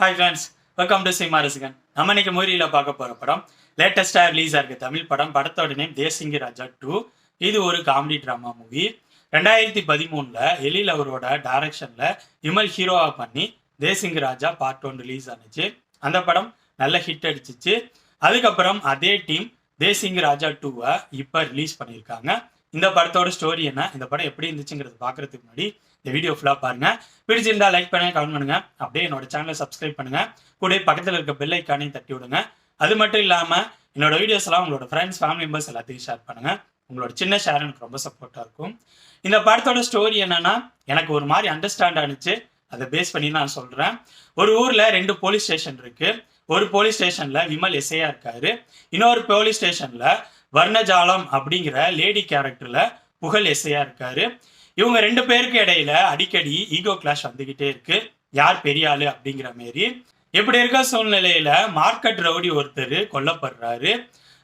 Hi friends welcome to cinema ரசிகன் நம்ம இன்னைக்கு மூவியில் பார்க்க போகிற படம் லேட்டஸ்டாக ரிலீஸ் ஆகிருக்கு தமிழ் படம். படத்தோட நேம் தேசிங்கி ராஜா டூ இது ஒரு காமெடி ட்ராமா மூவி ரெண்டாயிரத்தி பதிமூணில் எழில் அவரோட டைரக்ஷனில் விமல் ஹீரோவாக பண்ணி Desingu Raja part one release ஆனிச்சு. அந்த படம் நல்ல ஹிட் அடிச்சிச்சு. அதுக்கப்புறம் அதே டீம் தேசிங்கி ராஜா டூவை இப்போ ரிலீஸ் பண்ணியிருக்காங்க இந்த படத்தோட ஸ்டோரி என்ன? இந்த படம் எப்படி இருந்துச்சுங்கிறது பார்க்குறதுக்கு முன்னாடி இந்த வீடியோ ஃபுல்லாக பாருங்கள் பிடிச்சிருந்தா லைக் பண்ணுங்க கமெண்ட் பண்ணுங்கள் அப்படியே என்னோட சேனலை சப்ஸ்கிரைப் பண்ணுங்க. கூட பக்கத்தில் இருக்க பெல் ஐக்கானையும் தட்டி விடுங்க. அது மட்டும் இல்லாமல் என்னோட வீடியோஸ்லாம் உங்களோட ஃப்ரெண்ட்ஸ் ஃபேமிலி மெம்பர்ஸ் எல்லாத்தையும் ஷேர் பண்ணுங்க. உங்களோட சின்ன ஷேர் எனக்கு ரொம்ப சப்போர்ட்டாக இருக்கும். இந்த படத்தோட ஸ்டோரி என்னன்னா எனக்கு ஒரு மாதிரி அண்டர்ஸ்டாண்ட் ஆனிச்சு. அதை பேஸ் பண்ணி நான் சொல்கிறேன் ஒரு ஊரில் ரெண்டு போலீஸ் ஸ்டேஷன் இருக்குது ஒரு போலீஸ் ஸ்டேஷனில் விமல் எஸ்ஐயா இருக்காரு. இன்னொரு போலீஸ் ஸ்டேஷனில் வர்ணஜாலம் அப்படிங்கிற லேடி கேரக்டரில் புகழ் எஸ்ஐயா இருக்காரு. இவங்க ரெண்டு பேருக்கு இடையில அடிக்கடி ஈகோ கிளாஷ் வந்துகிட்டே இருக்கு. யார் பெரிய ஆளு அப்படிங்கிற மாரி. இப்படி இருக்க சூழ்நிலையில மார்க்கெட் ரவுடி ஒருத்தர் கொல்லப்படுறாரு.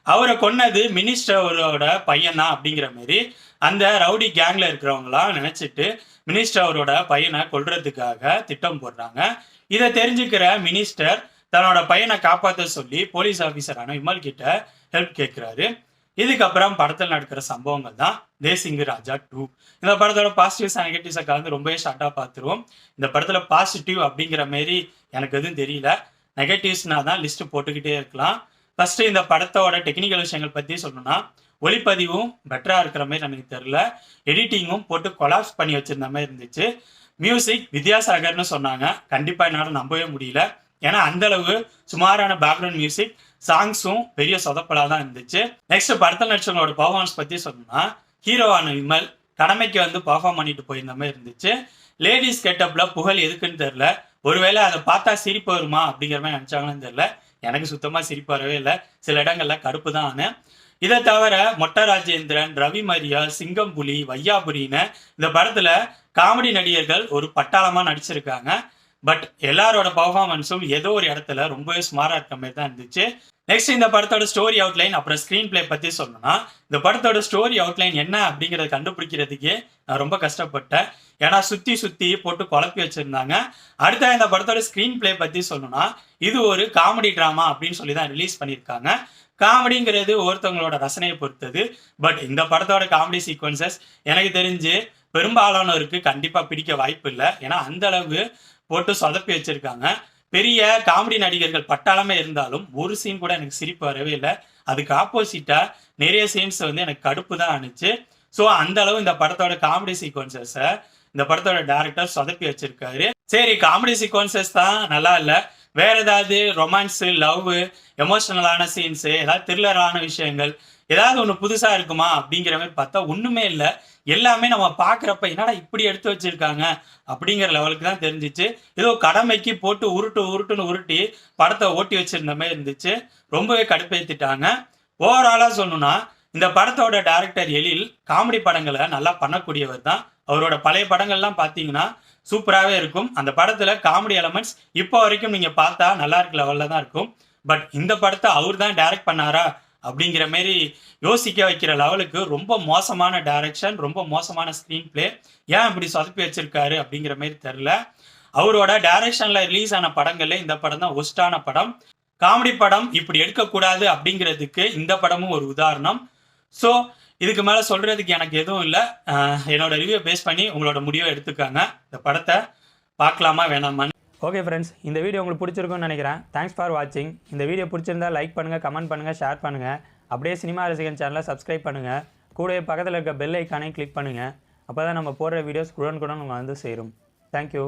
அவரை கொன்னது மினிஸ்டரோட அவரோட பையனா அப்படிங்கிற மாரி. அந்த ரவுடி கேங்ல இருக்கிறவங்களாம் நினைச்சிட்டு மினிஸ்டர் அவரோட பையனை கொல்றதுக்காக திட்டம் போடுறாங்க. இதை தெரிஞ்சுக்கிற மினிஸ்டர் தன்னோட பையனை காப்பாற்ற சொல்லி போலீஸ் ஆஃபீஸரான விமல் கிட்ட ஹெல்ப் கேட்கிறாரு இதுக்கப்புறம் படத்தில் நடக்கிற சம்பவங்கள் தான் தேசிங்கு ராஜா டூ இந்த படத்தோட பாசிட்டிவ்ஸ் நெகட்டிவ்ஸை கலந்து ரொம்பவே ஷார்ட்டாக பார்த்துருவோம். இந்த படத்தில் பாசிட்டிவ் அப்படிங்கிற மாரி எனக்கு எதுவும் தெரியல. நெகட்டிவ்ஸ்னா தான் லிஸ்ட் போட்டுக்கிட்டே இருக்கலாம். ஃபர்ஸ்ட் இந்த படத்தோட டெக்னிக்கல் விஷயங்கள் பற்றி சொல்லணும்னா ஒளிப்பதிவும் பெட்டராக இருக்கிற மாதிரி எனக்கு தெரில எடிட்டிங்கும் போட்டு கொலாப்ஸ் பண்ணி வச்சிருந்த மாதிரி இருந்துச்சு. மியூசிக் வித்யாசாகர்னு சொன்னாங்க. கண்டிப்பாக என்னால் நம்பவே முடியல. ஏன்னா அந்த அளவு சுமாரான பேக்ரவுண்ட் மியூசிக் சாங்ஸும் பெரிய சொதப்பலாக தான் இருந்துச்சு. நெக்ஸ்ட் படத்தில் நடிச்சவங்களோட பர்ஃபார்மன்ஸ் பற்றி சொல்லணும்னா ஹீரோவான விமல் கடமைக்கு வந்து பர்ஃபார்ம் பண்ணிட்டு போயிருந்த மாதிரி இருந்துச்சு. லேடிஸ் கெட்டப்ல புகழ் எதுக்குன்னு தெரில ஒருவேளை அதை பார்த்தா சிரிப்பு வருமா அப்படிங்கிற மாதிரி நினச்சாங்கன்னு தெரில எனக்கு சுத்தமாக சிரிப்பு வரவே இல்லை. சில இடங்கள்ல கடுப்பு தான் ஆனேன். இதை தவிர மொட்ட ராஜேந்திரன் ரவி மரியா சிங்கம்புலி வையாபுரின்னு இந்த படத்துல காமெடி நடிகர்கள் ஒரு பட்டாளமா நடிச்சிருக்காங்க. பட் எல்லாரோட பர்ஃபார்மன்ஸும் ஏதோ ஒரு இடத்துல ரொம்பவே ஸ்மாராக இருக்க மாதிரி தான் இருந்துச்சு. நெக்ஸ்ட் இந்த படத்தோட ஸ்டோரி அவுட்லைன் அப்புறம் ஸ்க்ரீன் பிளே பற்றி சொல்லணும்னா இந்த படத்தோட ஸ்டோரி அவுட்லைன் என்ன அப்படிங்கிறத கண்டுபிடிக்கிறதுக்கே நான் ரொம்ப கஷ்டப்பட்டேன். ஏன்னா சுற்றி சுற்றி போட்டு குழப்பி வச்சுருந்தாங்க. அடுத்த இந்த படத்தோட ஸ்க்ரீன் பிளே பற்றி சொல்லணும்னா இது ஒரு காமெடி ட்ராமா அப்படின்னு சொல்லி தான் ரிலீஸ் பண்ணியிருக்காங்க. காமெடிங்கிறது ஒருத்தவங்களோட ரசனையை பொறுத்தது. பட் இந்த படத்தோட காமெடி சீக்வன்சஸ் எனக்கு தெரிஞ்சு பெரும்பாலானோருக்கு கண்டிப்பாக பிடிக்க வாய்ப்பு இல்லை. ஏன்னா அந்த அளவு போட்டு சொதப்பி வச்சிருக்காங்க. பெரிய காமெடி நடிகர்கள் பட்டாளமே இருந்தாலும் ஒரு சீன் கூட எனக்கு சிரிப்பு வரவே இல்லை. அதுக்கு ஆப்போசிட்டா நிறைய சீன்ஸ் வந்து எனக்கு கடுப்பு தான் அனுச்சு ஸோ அந்த அளவு இந்த படத்தோட காமெடி சீக்வன்சஸை இந்த படத்தோட டேரக்டர் சொதப்பி வச்சிருக்காரு. சரி காமெடி சீக்வன்சஸ் தான் நல்லா இல்லை. வேற ஏதாவது ரொமான்ஸு லவ் எமோஷனலான சீன்ஸு ஏதாவது த்ரில்லரான விஷயங்கள் ஏதாவது ஒன்று புதுசாக இருக்குமா அப்படிங்கிற மாதிரி பார்த்தா ஒன்றுமே இல்லை. எல்லாமே நம்ம பார்க்குறப்ப என்னடா இப்படி எடுத்து வச்சிருக்காங்க அப்படிங்கிற லெவலுக்கு தான் தெரிஞ்சிச்சு. ஏதோ கடமைக்கு போட்டு உருட்டு உருட்டுன்னு உருட்டி படத்தை ஓட்டி வச்சுருந்த மாதிரி இருந்துச்சு. ரொம்பவே கடுப்பேற்றிட்டாங்க ஓவராலாக சொல்லணும்னா இந்த படத்தோட டேரக்டர் எழில் காமெடி படங்களை நல்லா பண்ணக்கூடியவர் தான். அவரோட பழைய படங்கள்லாம் பார்த்தீங்கன்னா சூப்பராகவே இருக்கும். அந்த படத்தில் காமெடி எலமெண்ட்ஸ் இப்போ வரைக்கும் நீங்கள் பார்த்தா நல்லா இருக்க லெவலில் தான் இருக்கும். பட் இந்த படத்தை அவர் தான் டைரக்ட் பண்ணாரா அப்படிங்கிற மாரி யோசிக்க வைக்கிற லெவலுக்கு ரொம்ப மோசமான டைரக்ஷன் ரொம்ப மோசமான ஸ்க்ரீன் பிளே ஏன் இப்படி சொதப்பி வச்சிருக்காரு அப்படிங்கிற மாரி தெரில அவரோட டைரக்ஷனில் ரிலீஸ் ஆன படங்கள்ல இந்த படம் தான் ஒஸ்டான படம். காமெடி படம் இப்படி எடுக்கக்கூடாது அப்படிங்கிறதுக்கு இந்த படமும் ஒரு உதாரணம். ஸோ இதுக்கு மேலே சொல்கிறதுக்கு எனக்கு எதுவும் இல்லை. என்னோட ரிவ்யூ பேஸ் பண்ணி உங்களோட முடிவை எடுத்துக்காங்க. இந்த படத்தை பார்க்கலாமா வேணாமான்னு. ஓகே ஃப்ரெண்ட்ஸ் இந்த வீடியோ உங்களுக்கு பிடிச்சிருக்கும்னு நினைக்கிறேன். தேங்க்ஸ் ஃபார் வாட்சிங் இந்த வீடியோ பிடிச்சிருந்தா லைக் பண்ணுங்கள் கமெண்ட் பண்ணுங்கள் ஷேர் பண்ணுங்கள் அப்படியே சினிமா ரசிகன் சேனலை சப்ஸ்கிரைப் பண்ணுங்கள் கூடவே பக்கத்தில் இருக்க பெல் ஐக்கானை கிளிக் பண்ணுங்கள் அப்போ தான் நம்ம போடுற வீடியோஸ் உடனுக்குடன் உங்களை வந்து சேரும். தேங்க்யூ